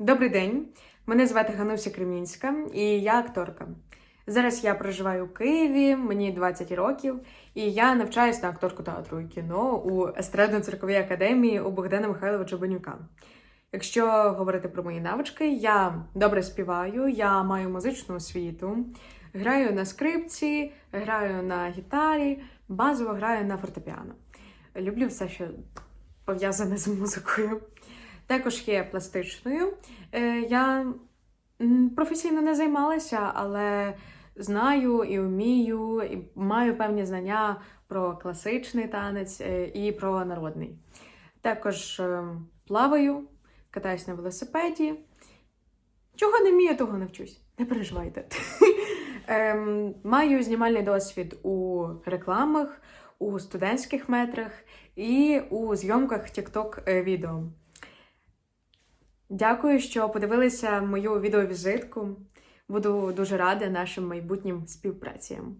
Добрий день, мене звати Гануся Кремінська і я акторка. Зараз я проживаю у Києві, мені 20 років, і я навчаюсь на акторку театру і кіно у естрадно-цирковій академії у Богдана Михайловича Бенюка. Якщо говорити про мої навички, я добре співаю, я маю музичну освіту, граю на скрипці, граю на гітарі, базово граю на фортепіано. Люблю все, що пов'язане з музикою. Також є пластичною. Е, Я професійно не займалася, але знаю і вмію, і маю певні знання про класичний танець е, і про народний. Також е, плаваю, катаюсь на велосипеді. Чого не вмію, того навчусь. Не переживайте. Ем, Маю знімальний досвід у рекламах, у студентських метрах і у зйомках TikTok відео. Дякую, що подивилися мою відеовізитку. Буду дуже рада нашим майбутнім співпраціям.